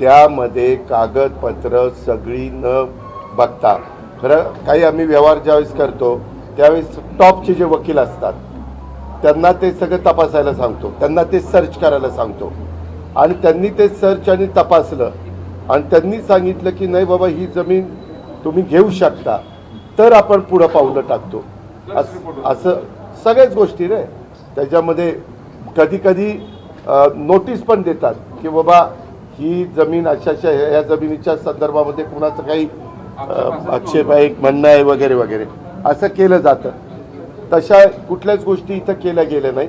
त्यामध्ये कागदपत्र सगळी न बघता. खरं काही आम्ही व्यवहार ज्यावेळेस करतो त्यावेळेस टॉपचे जे वकील असतात त्यांना ते सगळं तपासायला सांगतो. त्यांना ते सर्च करायला सांगतो. आणि त्यांनी ते सर्च आणि तपासलं. आणि त्यांनी सांगितलं की नाही बाबा ही जमीन तुम्ही घेऊ शकता. तर आपण पुढं पावलं टाकतो. असं असं सगळ्याच गोष्टी रे. त्याच्यामध्ये कधी कधी नोटीस पण देतात की बाबा ही जमीन अशा अशा ह्या जमिनीच्या संदर्भामध्ये कुणाचं काही आक्षेप आहे म्हणणं आहे वगैरे वगैरे. असं केलं जातं. तशा कुठल्याच गोष्टी इथं केल्या गेल्या नाही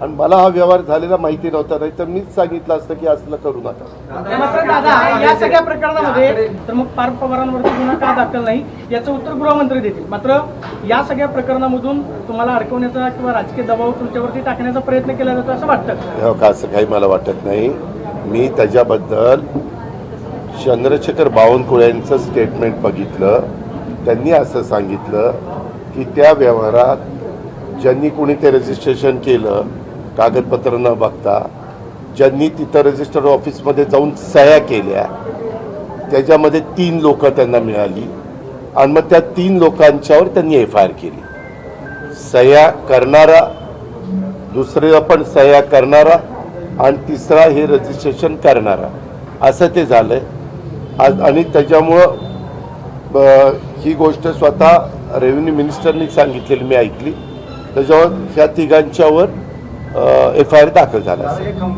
आणि मला हा व्यवहार झालेला माहिती नव्हता नाही तर मीच सांगितलं असतं की असलं करू नका. या सगळ्या प्रकरणामध्ये तर मग पार्थ पवारांवरती गुन्हा का दाखल नाही याचं उत्तर गृहमंत्री देतील. मात्र या सगळ्या प्रकरणामधून तुम्हाला अडकवण्याचा किंवा राजकीय दबाव तुमच्यावरती टाकण्याचा प्रयत्न केला जातो असं वाटतं? हो का असं काही मला वाटत नाही. मी त्याच्याबद्दल चंद्रशेखर बावनकुळ्यांचं स्टेटमेंट बघितलं. त्यांनी असं सांगितलं की त्या व्यवहारात ज्यांनी कोणी ते रजिस्ट्रेशन केलं कागदपत्र न बघता ज्यांनी तिथं रजिस्टर ऑफिसमध्ये जाऊन सह्या केल्या त्याच्यामध्ये तीन लोक त्यांना मिळाली आणि मग त्या तीन लोकांच्यावर त्यांनी एफ आय आर केली. सह्या करणारा दुसरे पण सह्या करणारा आणि तिसरा हे रजिस्ट्रेशन करणारा. असं ते झालंय. आज आणि त्याच्यामुळं ही गोष्ट स्वतः रेव्हेन्यू मिनिस्टरनी सांगितलेली मी ऐकली. त्याच्यावर ह्या तिघांच्यावर एफ आय आर दाखल झाला